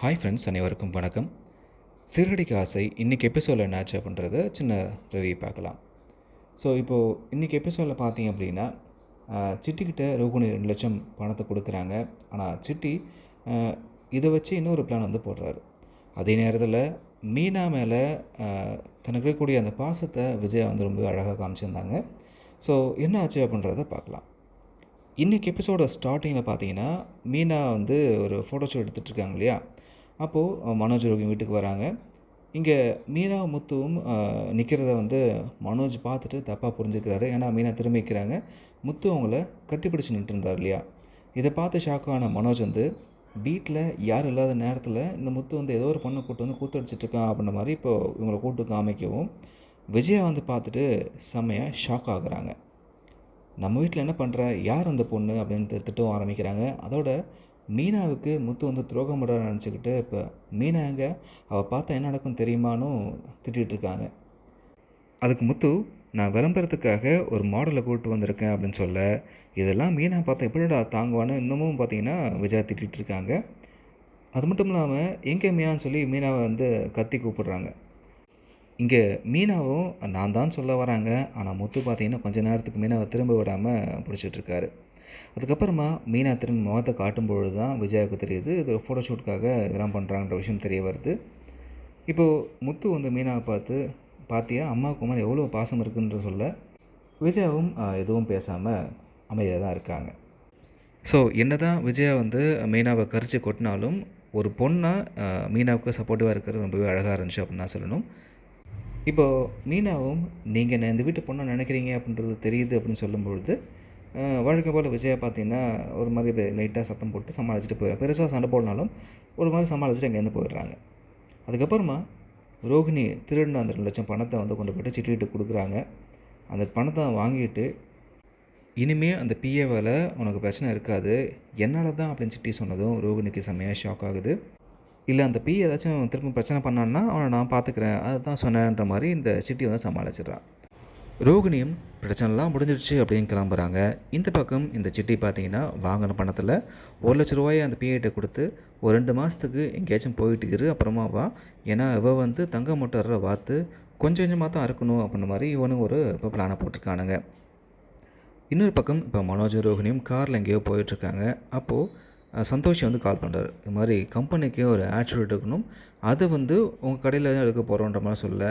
Hi friends அனைவருக்கும் வணக்கம். சிறுகடிக்கு ஆசை இன்றைக்கி எபிசோடில் என்ன ஆச்சு அப்படின்றத சின்ன ரிவ்யூ பார்க்கலாம். ஸோ இப்போது இன்றைக்கி எபிசோடில் பார்த்தீங்க அப்படின்னா சிட்டிக்கிட்ட ரோகுணி ரெண்டு லட்சம் பணத்தை கொடுக்குறாங்க. ஆனால் சிட்டி இதை வச்சு இன்னொரு பிளான் வந்து போடுறாரு. அதே நேரத்தில் மீனா மேலே தனக்கு இருக்கக்கூடிய அந்த பாசத்தை விஜயா வந்து ரொம்ப அழகாக காமிச்சிருந்தாங்க. ஸோ என்ன ஆச்சு அப்படின்றத பார்க்கலாம். இன்றைக்கி எபிசோட ஸ்டார்டிங்கில் பார்த்தீங்கன்னா மீனா வந்து ஒரு ஃபோட்டோஷூட் எடுத்துகிட்டு இருக்காங்க இல்லையா? அப்போது மனோஜ் ரோகி வீட்டுக்கு வராங்க. இங்கே மீனா முத்துவும் நிற்கிறத வந்து மனோஜ் பார்த்துட்டு தப்பாக புரிஞ்சுக்கிறாரு. ஏன்னா மீனா திரும்பிக்கிறாங்க முத்து அவங்கள கட்டிப்பிடிச்சு நின்றுருந்தார் இல்லையா? இதை பார்த்து ஷாக்கான மனோஜ் வந்து வீட்டில் யாரும் இல்லாத நேரத்தில் இந்த முத்து வந்து ஏதோ ஒரு பொண்ணை கூட்டு வந்து கூத்தடிச்சிட்டு இருக்கான் அப்படின்ற மாதிரி இப்போ இவங்களை கூட்டு காமிக்கவும் விஜயா வந்து பார்த்துட்டு செம்மையாக ஷாக் ஆகுறாங்க. நம்ம வீட்டில் என்ன பண்ணுற யார் அந்த பொண்ணு? அப்படின்னு திட்டம் திட்டவும் ஆரம்பிக்கிறாங்க. அதோட மீனாவுக்கு முத்து வந்து துரோகம் பண்ணுற நினச்சிக்கிட்டு இப்போ மீனாங்க அவள் பார்த்தா என்ன நடக்கும் தெரியுமானும் திட்டிகிட்ருக்காங்க அதுக்கு முத்து நான் விளம்பரத்துக்காக ஒரு மாடலை கூப்பிட்டு வந்திருக்கேன் அப்படின்னு சொல்ல இதெல்லாம் மீனா பார்த்தா எப்படிடா தாங்குவான்னு இன்னமும் பார்த்தீங்கன்னா விஜயா திட்டிகிட்ருக்காங்க அது மட்டும் இல்லாமல் எங்கே மீனான்னு சொல்லி மீனாவை வந்து கத்தி கூப்பிடுறாங்க. இங்கே மீனாவும் நான் தான் சொல்ல வராங்க. ஆனால் முத்து பார்த்தீங்கன்னா கொஞ்ச நேரத்துக்கு மீனாவை திரும்ப விடாமல் பிடிச்சிட்ருக்காரு. அதுக்கப்புறமா மீனா திரும்ப முகத்தை காட்டும் பொழுது தான் விஜயாவுக்கு தெரியுது இது ஒரு ஃபோட்டோஷூட்காக இதெல்லாம் பண்ணுறாங்கன்ற விஷயம் தெரிய வருது. இப்போது முத்து வந்து மீனாவை பார்த்து பார்த்தியா அம்மாவுக்கு மேலே எவ்வளோ பாசம் இருக்குன்ற சொல்ல? விஜயாவும் எதுவும் பேசாமல் அமைதியாக தான் இருக்காங்க. ஸோ என்ன தான் விஜயா வந்து மீனாவை கரிச்சு கொட்டினாலும் ஒரு பொண்ணாக மீனாவுக்கு சப்போர்ட்டிவாக இருக்கிறது ரொம்பவே அழகாக இருந்துச்சு அப்படின்னு தான் சொல்லணும். இப்போது மீனாவும் நீங்கள் என்ன இந்த வீட்டு பொண்ணை நினைக்கிறீங்க அப்படின்றது தெரியுது அப்படின்னு சொல்லும்பொழுது வழக்கம் போல் விஜயா பார்த்தீங்கன்னா ஒரு மாதிரி லைட்டாக சத்தம் போட்டு சமாளிச்சுட்டு போயிடும் பெருசாக சண்டை போடனாலும் ஒரு மாதிரி சமாளிச்சுட்டு அங்கேருந்து போயிடுறாங்க. அதுக்கப்புறமா ரோஹிணி திருடின அந்த ரெண்டு லட்சம் பணத்தை வந்து கொண்டு போய்ட்டு சிட்டிட்டு கொடுக்குறாங்க. அந்த பணத்தை வாங்கிட்டு இனிமே அந்த பிஏவால் உனக்கு பிரச்சனை இருக்காது. என்னால் தான் அப்படின்னு சிட்டி சொன்னதும் ரோகிணிக்கு செம்மையாக ஷாக் ஆகுது. இல்லை அந்த பி ஏதாச்சும் திரும்ப பிரச்சனை பண்ணான்னா அவனை நான் பார்த்துக்கிறேன் அதை தான் சொன்னேன்ற மாதிரி இந்த சிட்டி வந்து சமாளிச்சிடுறான். ரோகிணியும் பிரச்சனைலாம் முடிஞ்சிடுச்சு அப்படின்னு கிளம்புறாங்க. இந்த பக்கம் இந்த சிட்டி பார்த்தீங்கன்னா வாங்கின பணத்தில் ஒரு லட்ச ரூபாயை அந்த பிஐட்ட கொடுத்து ஒரு ரெண்டு மாதத்துக்கு எங்கேயாச்சும் போயிட்டு இரு அப்புறமா வா. ஏன்னா இவ வந்து தங்க மோட்டரை பார்த்து கொஞ்சம் கொஞ்சமாக தான் இருக்கணும் அப்படின்ற மாதிரி இவனும் ஒரு இப்போ பிளானை போட்டிருக்கானுங்க. இன்னொரு பக்கம் இப்போ மனோஜ் ரோஹினியும் காரில் எங்கேயோ போயிட்டுருக்காங்க அப்போது சந்தோஷ் வந்து கால் பண்ணுறாரு இது மாதிரி கம்பெனிக்கு ஒரு ஆட் ஷூட் எடுக்கணும். அதை வந்து உங்கள் கடையில் தான் எடுக்க போகிறோன்ற மாதிரி சொல்ல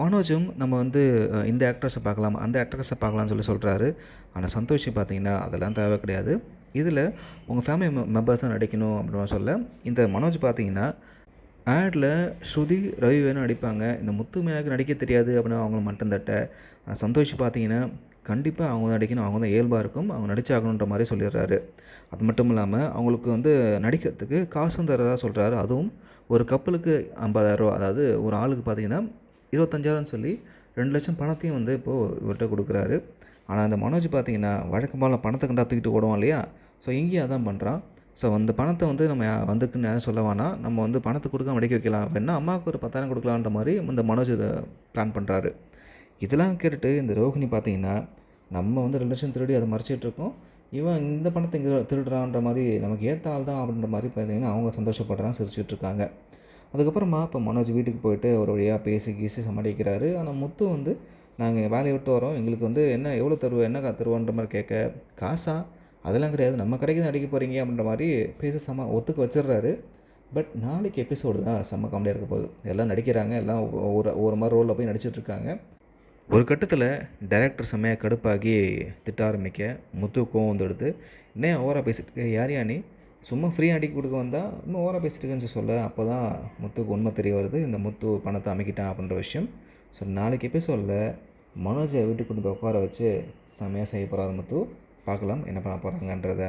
மனோஜும் நம்ம வந்து இந்த ஆக்ட்ரஸை பார்க்கலாம் அந்த ஆக்ட்ரஸை பார்க்கலாம்னு சொல்லி சொல்கிறாரு ஆனால் சந்தோஷ் பார்த்தீங்கன்னா அதெல்லாம் தேவை கிடையாது. இதில் உங்கள் ஃபேமிலி மெம்பர்ஸ் தான் நடிக்கணும் அப்படின்னு சொல்ல இந்த மனோஜ் பார்த்தீங்கன்னா ஆடில் ஸ்ருதி ரவி வேணும் நடிப்பாங்க. இந்த முத்து மீனாக்கு நடிக்க தெரியாது அப்படின்னு அவங்கள மட்டும் தட்ட. ஆனால் சந்தோஷ் பார்த்தீங்கன்னா கண்டிப்பாக அவங்க தான் நடிக்கணும் அவங்க தான் இயல்பாக இருக்கும் அவங்க நடிச்சாகணுன்ற மாதிரி சொல்லிடுறாரு. அது மட்டும் இல்லாமல் அவங்களுக்கு வந்து நடிக்கிறதுக்கு காசும் தரதாக சொல்கிறாரு அதுவும் ஒரு கப்பலுக்கு ஐம்பதாயிரரூவா அதாவது ஒரு ஆளுக்கு பார்த்தீங்கன்னா இருபத்தஞ்சாயிரம்னு சொல்லி ரெண்டு லட்சம் பணத்தையும் வந்து இப்போது இவர்கிட்ட கொடுக்குறாரு. ஆனால் அந்த மனோஜ் பார்த்தீங்கன்னா வழக்கமான பணத்தை கண்டா தூக்கிட்டு ஓடுவோம் இல்லையா? ஸோ இங்கேயும் அதான் பண்ணுறான் ஸோ அந்த பணத்தை வந்து நம்ம வந்திருக்குன்னு யாரும் சொல்ல வேணாம். நம்ம வந்து பணத்தை கொடுக்காம அடிக்க வைக்கலாம். அப்படின்னா அம்மாவுக்கு ஒரு பத்தாயிரம் கொடுக்கலான்ற மாதிரி இந்த மனோஜ் இதை பிளான் பண்ணுறாரு இதெல்லாம் கேட்டுட்டு இந்த ரோஹிணி பார்த்தீங்கன்னா நம்ம வந்து ரிலேஷன் திருடி அதை மறைச்சிட்ருக்கோம். இவன் இந்த பணத்தை இங்கே திருடுறான்ற மாதிரி நமக்கு ஏற்ற ஆள் தான் அப்படின்ற மாதிரி பார்த்தீங்கன்னா அவங்க சந்தோஷப்படுறான் சிரிச்சிட்ருக்காங்க. அதுக்கப்புறமா இப்போ மனோஜ் வீட்டுக்கு போயிட்டு ஒரு வழியாக பேசி கீசி சமாளிக்கிறாரு. ஆனால் முத்து வந்து நாங்கள் வேலையை விட்டு வரோம். எங்களுக்கு வந்து என்ன எவ்வளோ தருவோம் என்ன தருவோன்ற மாதிரி கேட்க காசா? அதெல்லாம் கிடையாது. நம்ம கடைக்கு தான் அடிக்க போகிறீங்க அப்படின்ற மாதிரி பேசி சம ஒத்துக்க வச்சிடுறாரு. பட் நாளைக்கு எபிசோடு தான் செம்ம காமெடியாக இருக்க போகுது. எல்லாம் நடிக்கிறாங்க. எல்லாம் ஒரு ஒரு மாதிரி ரோலில் போய் நடிச்சிட்ருக்காங்க. ஒரு கட்டத்தில் டைரக்டர் செம்மையாக கடுப்பாகி திட்ட ஆரம்பிக்க முத்து கோவம் வந்துடுது. என்ன ஓவராக பேசிட்டு இருக்க? யார் யா நீ? சும்மா ஃப்ரீயாக அடிக்க கொடுக்க வந்தால் இன்னும் ஓவராக பேசிட்டு இருக்கேன்னு சொல்ல. அப்போ தான் முத்துக்கு உண்மை தெரிய வருது. இந்த முத்து பணத்தை அமைக்கிட்டான் அப்படின்ற விஷயம். ஸோ நாளைக்கு எபிசோடில் மனோஜை வீட்டுக்கு கொண்டு போய் உட்கார வச்சு செம்மையாக செய்ய போகிறாரு முத்து. பார்க்கலாம் என்ன பண்ண போகிறாங்கன்றத